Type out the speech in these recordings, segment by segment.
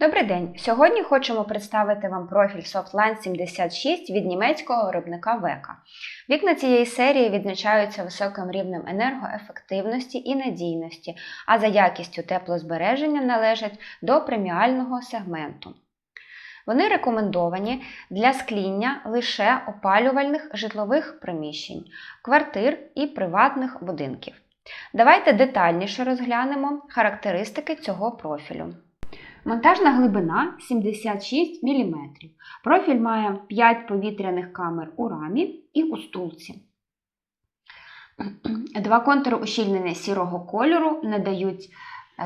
Добрий день! Сьогодні хочемо представити вам профіль Softline 76 від німецького виробника Века. Вікна цієї серії відзначаються високим рівнем енергоефективності і надійності, а за якістю теплозбереження належать до преміального сегменту. Вони рекомендовані для скління лише опалювальних житлових приміщень, квартир і приватних будинків. Давайте детальніше розглянемо характеристики цього профілю. Монтажна глибина 76 мм. Профіль має 5 повітряних камер у рамі і у стулці. Два контури ущільнення сірого кольору надають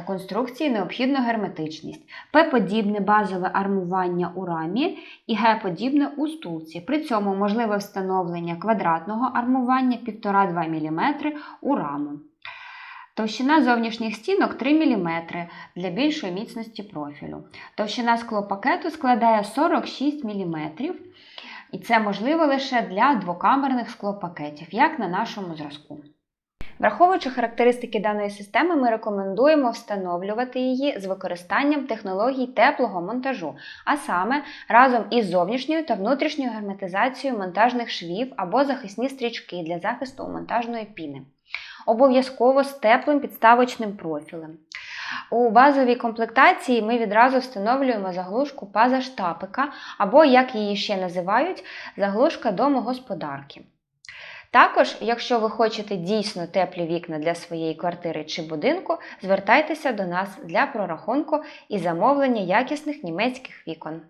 конструкції необхідну герметичність. П-подібне базове армування у рамі і Г-подібне у стулці. При цьому можливе встановлення квадратного армування 1,5-2 мм у раму. Товщина зовнішніх стінок 3 мм для більшої міцності профілю. Товщина склопакету складає 46 мм, і це можливо лише для двокамерних склопакетів, як на нашому зразку. Враховуючи характеристики даної системи, ми рекомендуємо встановлювати її з використанням технологій теплого монтажу, а саме разом із зовнішньою та внутрішньою герметизацією монтажних швів або захисні стрічки для захисту монтажної піни. Обов'язково з теплим підставочним профілем. У базовій комплектації ми відразу встановлюємо заглушку паза штапика, або, як її ще називають, заглушка домогосподарки. Також, якщо ви хочете дійсно теплі вікна для своєї квартири чи будинку, звертайтеся до нас для прорахунку і замовлення якісних німецьких вікон.